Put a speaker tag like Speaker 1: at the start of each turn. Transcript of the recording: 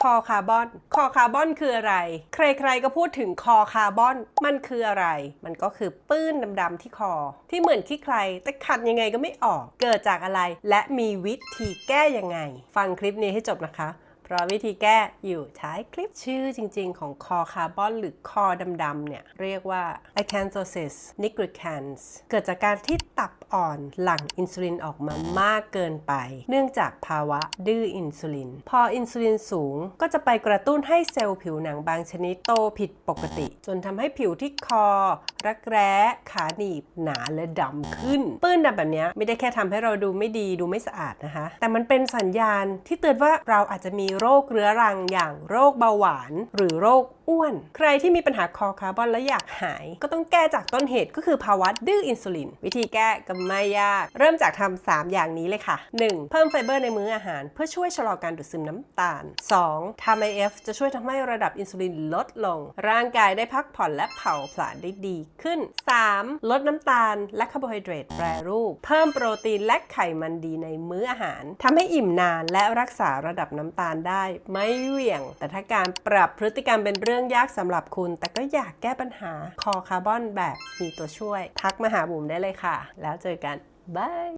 Speaker 1: คอคาร์บอน คอคาร์บอนคืออะไร ใครๆก็พูดถึงคอคาร์บอน มันคืออะไร มันก็คือปื้นดำๆที่คอ ที่เหมือนขี้ใคร แต่ขัดยังไงก็ไม่ออก เกิดจากอะไร และมีวิธีแก้ยังไง ฟังคลิปนี้ให้จบนะคะ ราะวิธีแก้อยู่ท้ายคลิปชื่อจริง ๆ ของคอคาร์บอนหรือคอดำๆเนี่ย เรียกว่า acanthosis nigricans เกิดจากการที่ตับอ่อนหลั่งอินซูลินออกมามากเกินไป เนื่องจากภาวะดื้ออินซูลิน พออินซูลินสูงก็จะไปกระตุ้นให้เซลล์ผิวหนังบางชนิดโตผิดปกติ จนทำให้ผิวที่คอ รักแร้ขาหนีบหนาและดำขึ้น ปื้นดำแบบนี้ไม่ได้แค่ทำให้เราดูไม่ดีดูไม่สะอาดนะคะ แต่มันเป็นสัญญาณที่เตือนว่าเราอาจจะมีโรคเรื้อรังอย่างโรคเบาหวาน หรือโรค อ้วน ใครที่มีปัญหาคอคาร์บอนและอยากหาย ก็ต้องแก้จากต้นเหตุก็คือภาวะดื้ออินซูลิน วิธีแก้ก็ไม่ยาก เริ่มจากทำ3อย่างนี้เลยค่ะ 1. เพิ่มไฟเบอร์ในมื้ออาหาร เพื่อช่วยชะลอการดูดซึมน้ำตาล 2. ทำ IF จะช่วยทำให้ระดับอินซูลินลดลง ร่างกายได้พักผ่อนและเผาผลาญได้ดีขึ้น 3. ลดน้ำตาลและคาร์โบไฮเดรตแปรรูป เพิ่มโปรตีนและไขมันดีในมื้ออาหารทำให้อิ่มนานและรักษาระดับน้ำตาลได้ ไม่เหวี่ยง แต่ถ้าการปรับพฤติกรรมเป็นเรื่องรื่องยากสำหรับคุณ แต่ก็อยากแก้ปัญหาคอคาร์บอนแบบมีตัวช่วย ทักมาหาบุ๋มได้เลยค่ะ แล้วเจอกันบาย